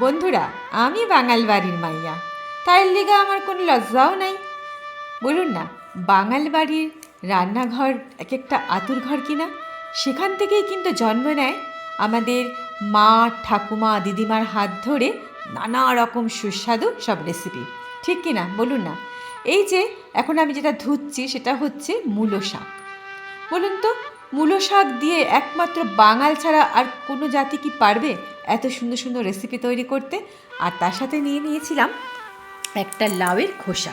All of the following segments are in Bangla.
বন্ধুরা, আমি বাঙাল বাড়ির মাইয়া। তাই লিগা আমার কোনো লজ্জাও নাই। বলুন না বাঙাল বাড়ির রান্নাঘর এক একটা আতুর ঘর কিনা? সেখান থেকেই কিন্তু জন্ম নেয় আমাদের মা, ঠাকুমা, দিদিমার হাত ধরে নানা রকম সুস্বাদু সব রেসিপি ঠিক কি না বলুন না। এই যে, এখন আমি যেটা ধুচ্ছি সেটা হচ্ছে মূলো শাক। বলুন তো, মূলো শাক দিয়ে একমাত্র বাঙাল ছাড়া আর কোনো জাতি কি পারবে? এত সুন্দর সুন্দর রেসিপি তৈরি করতে। আর তার সাথে নিয়ে নিয়েছিলাম একটা লাউয়ের খোসা।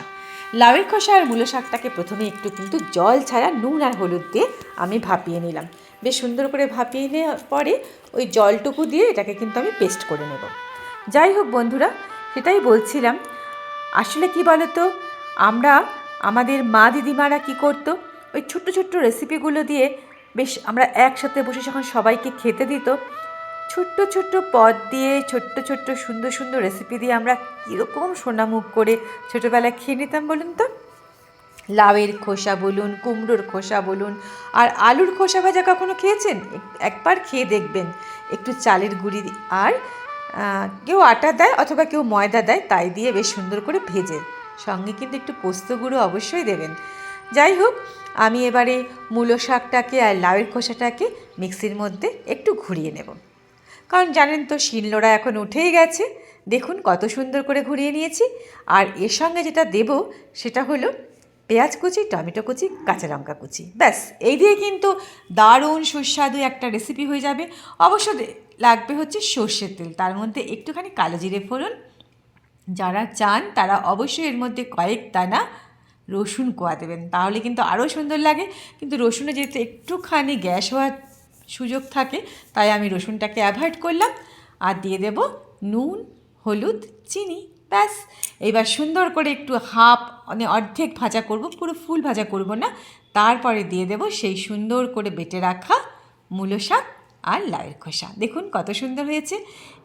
লাউয়ের খোসা আর মূলো শাকটাকে প্রথমে একটু কিন্তু জল ছাড়া নুন আর হলুদ দিয়ে আমি ভাপিয়ে নিলাম। বেশ সুন্দর করে ভাপিয়ে নেওয়ার পরে ওই জলটুকু দিয়ে এটাকে কিন্তু আমি পেস্ট করে নেব। যাই হোক বন্ধুরা, সেটাই বলছিলাম। আসলে কি বলতো, আমরা, আমাদের মা দিদিমারা কি করতো, ওই ছোট্ট ছোট্ট রেসিপিগুলো দিয়ে বেশ আমরা একসাথে বসে যখন সবাইকে খেতে দিত ছোট্ট ছোট্ট পদ দিয়ে, ছোট্ট ছোট্ট সুন্দর সুন্দর রেসিপি দিয়ে আমরা কীরকম সোনামুখ করে ছোটোবেলায় খেয়ে নিতাম বলুন তো? লাউয়ের খোসা বলুন, কুমড়োর খোসা বলুন, আর আলুর খোসা ভাজা কখনো খেয়েছেন? এক- একবার খেয়ে দেখবেন। একটু চালের গুঁড়ি আর কেউ আটা দেয় অথবা কেউ ময়দা দেয়, তাই দিয়ে বেশ সুন্দর করে ভেজে। সঙ্গে কিন্তু একটু পোস্ত গুঁড়ো অবশ্যই দেবেন। যাই হোক, আমি এবারে মূলো শাকটাকে আর লাউয়ের খোসাটাকে মিক্সির মধ্যে একটু ঘুরিয়ে নেব। কারণ জানেন তো শিলনোড়া এখন উঠেই গেছে। দেখুন কত সুন্দর করে ঘুরিয়ে নিয়েছি। আর এর সঙ্গে যেটা দেব সেটা হলো পেঁয়াজ কুচি, টমেটো কুচি, কাঁচা লঙ্কা কুচি। ব্যাস, এই দিয়ে কিন্তু দারুণ সুস্বাদু একটা রেসিপি হয়ে যাবে। অবশ্য লাগবে হচ্ছে সর্ষের তেল। তার মধ্যে একটুখানি কালো জিরে ফোড়ন। যারা চান তারা অবশ্যই এর মধ্যে কয়েক দানা রসুন কোয়া দেবেন। তাহলে কিন্তু আরও সুন্দর লাগে। কিন্তু রসুনে যেহেতু একটুখানি গ্যাস হওয়ার সুযোগ থাকে, তাই আমি রসুনটাকে অ্যাভয়েড করলাম। আর দিয়ে দেব নুন, হলুদ, চিনি, ব্যাস। এবার সুন্দর করে একটু হাফ মানে অর্ধেক ভাজা করব, পুরো ফুল ভাজা করব না। তারপরে দিয়ে দেব সেই সুন্দর করে বেটে রাখা মূলো শাক আর লাউয়ের খোসা। দেখুন কত সুন্দর হয়েছে।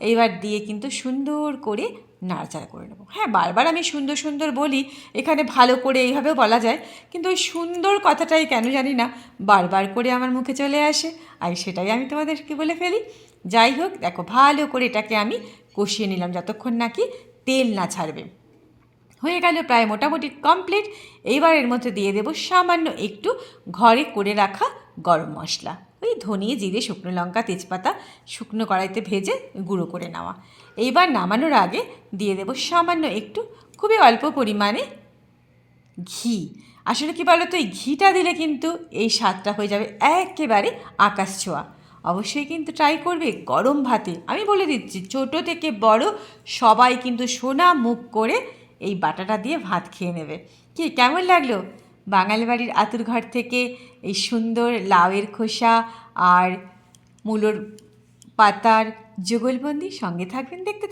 এইবার দিয়ে কিন্তু সুন্দর করে নাড়াচাড়া করে নেব। হ্যাঁ বারবার আমি সুন্দর সুন্দর বলি, এখানে ভালো করে এইভাবেও বলা যায়, কিন্তু ওই সুন্দর কথাটাই কেন জানি না, বারবার করে আমার মুখে চলে আসে। আর সেটাই আমি তোমাদেরকে বলে ফেলি, যাই হোক, দেখো, ভালো করে এটাকে আমি কষিয়ে নিলাম যতক্ষণ নাকি তেল না ছাড়বে। হয়ে গেল প্রায় মোটামুটি কমপ্লিট, এইবার এর মধ্যে দিয়ে দেবো সামান্য একটু ঘরে করে রাখা গরম মশলা। ধনিয়ে জিরে, শুকনো লঙ্কা, তেজপাতা, শুকনো কড়াইতে ভেজে গুঁড়ো করে নেওয়া। এইবার নামানোর আগে দিয়ে দেবো সামান্য একটু খুবই অল্প পরিমাণে ঘি। আসলে কি বলো তো এই ঘিটা দিলে কিন্তু এই স্বাদটা হয়ে যাবে একেবারে আকাশ ছোঁয়া। অবশ্যই কিন্তু ট্রাই করবে গরম ভাতে। আমি বলে দিচ্ছি, ছোটো থেকে বড় সবাই কিন্তু সোনা মুখ করে এই বাটাটা দিয়ে ভাত খেয়ে নেবে। কি, কেমন লাগল? বাঙালি বাড়ির আতুর ঘর থেকে এই সুন্দর লাউয়ের খোসা আর মূলোর পাতার যুগলবন্দি সঙ্গে থাকবেন দেখতে